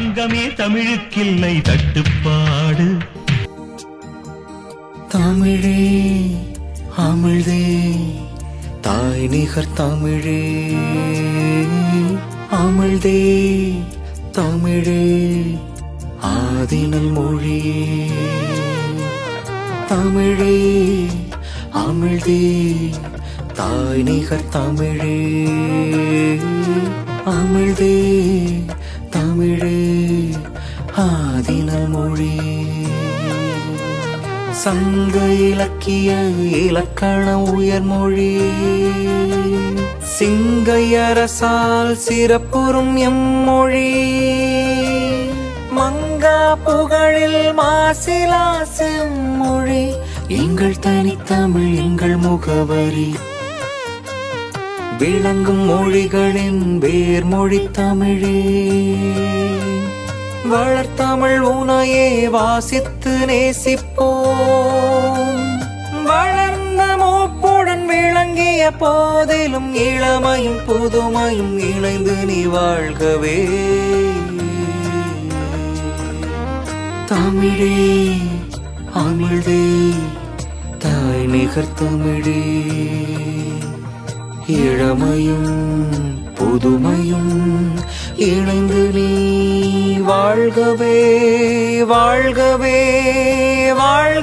தங்கமே தமிழுக்கில்லை தட்டுப்பாடு. தமிழே அமிழ்தே தாய் நிகர் தமிழே. அமிழ்தே தமிழே ஆதினல் மொழியே. தமிழே அமிழ்தே தாய் நிகர் தமிழே. அமிழ்தே தமிழே ஆதினல் மொழி. சங்க இலக்கிய இலக்கண உயர்மொழி சிங்கையரசால் சிறப்புறும் எம்மொழி மங்கா புகழில் மாசிலா செம்மொழி எங்கள் தனித்தமிழ் எங்கள் முகவரி. விளங்கும் மொழிகளின் வேர்மொழி தமிழே. வளர்த்தமிழ் உனையே வாசித்து நேசிப்போம். வளர்ந்த மூப்புடன் விளங்கிய போதிலும் இளமையும் புதுமையும் இணைந்து நீ வாழ்கவே. தமிழே அமிழ்தே தாய் நிகர் தமிழே. இளமையும் புதுமையும் இணைந்து நீ வாழ்கவே வாழ்கவே வாழ்கவே